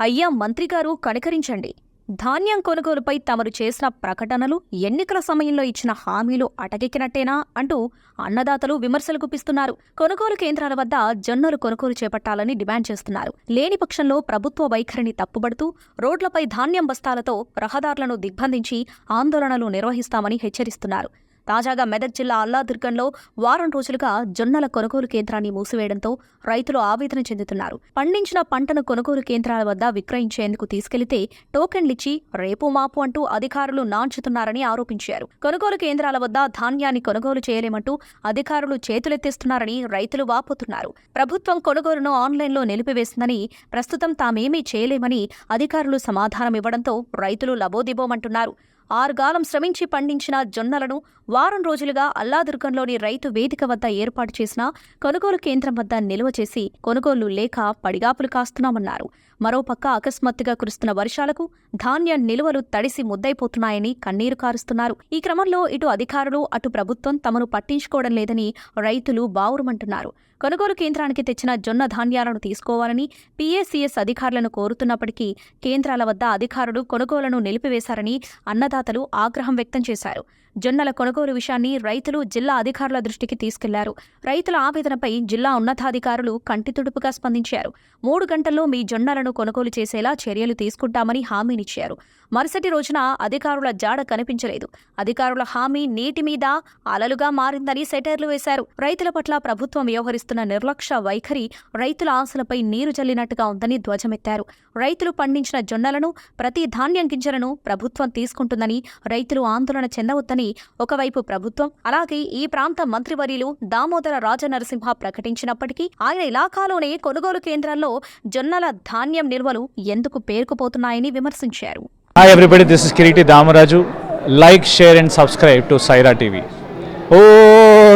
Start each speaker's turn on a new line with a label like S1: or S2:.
S1: అయ్యా మంత్రిగారు కనికరించండి. ధాన్యం కొనుగోలుపై తమరు చేసిన ప్రకటనలు ఎన్నికల సమయంలో ఇచ్చిన హామీలు అటకెక్కినట్టేనా? అంటూ అన్నదాతలు విమర్శలు గుప్పిస్తున్నారు. కొనుగోలు కేంద్రాల వద్ద జొన్నలు కొనుగోలు చేపట్టాలని డిమాండ్ చేస్తున్నారు. లేని పక్షంలో ప్రభుత్వ వైఖరిని తప్పుబడుతూ రోడ్లపై ధాన్యం బస్తాలతో రహదారులను దిగ్బంధించి ఆందోళనలు నిర్వహిస్తామని హెచ్చరిస్తున్నారు. తాజాగా మెదక్ జిల్లా అల్లాదుర్గంలో వారం రోజులుగా జొన్నల కొనుగోలు కేంద్రాన్ని మూసివేయడంతో రైతులు ఆవేదన చెందుతున్నారు. పండించిన పంటను కొనుగోలు కేంద్రాల వద్ద విక్రయించేందుకు తీసుకెళ్ళితే టోకెన్లిచ్చి రేపు మాపు అంటూ అధికారులు నాంచుతున్నారని ఆరోపించారు. కొనుగోలు కేంద్రాల వద్ద ధాన్యాన్ని కొనుగోలు చేయలేమంటూ అధికారులు చేతులెత్తిస్తున్నారని రైతులు వాపోతున్నారు. ప్రభుత్వం కొనుగోలును ఆన్లైన్లో నిలిపివేసిందని ప్రస్తుతం తామేమీ చేయలేమని అధికారులు సమాధానం ఇవ్వడంతో రైతులు లబోదిబోమంటున్నారు. ఆరుగాలం శ్రమించి పండించిన జొన్నలను వారం రోజులుగా అల్లాదుర్గంలోని రైతు వేదిక వద్ద ఏర్పాటు చేసిన కొనుగోలు కేంద్రం వద్ద నిల్వ చేసి కొనుగోలు లేక పడిగాపులు కాస్తున్నామన్నారు. మరోపక్క అకస్మాత్తుగా కురుస్తున్న వర్షాలకు ధాన్య నిల్వలు తడిసి ముద్దైపోతున్నాయని కన్నీరు కారుస్తున్నారు. ఈ క్రమంలో ఇటు అధికారులు అటు ప్రభుత్వం తమను పట్టించుకోవడం లేదని రైతులు బావురుమంటున్నారు. కొనుగోలు కేంద్రానికి తెచ్చిన జొన్న ధాన్యాలను తీసుకోవాలని పీఏసీఎస్ అధికారులను కోరుతున్నప్పటికీ కేంద్రాల వద్ద అధికారులు కొనుగోలను నిలిపివేశారని అన్నదాతలు ఆగ్రహం వ్యక్తం చేశారు. జొన్నల కొనుగోలు విషయాన్ని రైతులు జిల్లా అధికారుల దృష్టికి తీసుకెళ్ళారు. రైతుల ఆవేదనపై జిల్లా ఉన్నతాధికారులు కంటితుడుపుగా స్పందించారు. మూడు గంటల్లో మీ జొన్నలను కొనుగోలు చేసేలా చర్యలు తీసుకుంటామని హామీనిచ్చారు. మరుసటి రోజున అధికారుల జాడ కనిపించలేదు. అధికారుల హామీ నీటి మీద అలలుగా మారిందని సెటైర్లు వేశారు. రైతుల పట్ల ప్రభుత్వం వ్యవహరిస్తున్న నిర్లక్ష్య వైఖరి రైతుల ఆశలపై నీరు జల్లినట్టుగా ఉందని ధ్వజమెత్తారు. రైతులు పండించిన జొన్నలను ప్రతి ధాన్యం గింజలను ప్రభుత్వం తీసుకుంటుందని రైతులు ఆందోళన చెందవద్దని ఒకవైపు ప్రభుత్వం అలాగే ఈ ప్రాంత మంత్రివర్యులు దామోదర రాజనరసింహ ప్రకటించినప్పటికీ ఆయన ఇలాకాలోనే కొనుగోలు కేంద్రాల్లో జొన్నల ధాన్యం నిల్వలు ఎందుకు పేరుకుపోతున్నాయని విమర్శించారు
S2: Hi everybody, this is Kiriti Damaraju. Like, share and Sye Raa to Saira TV. Oh,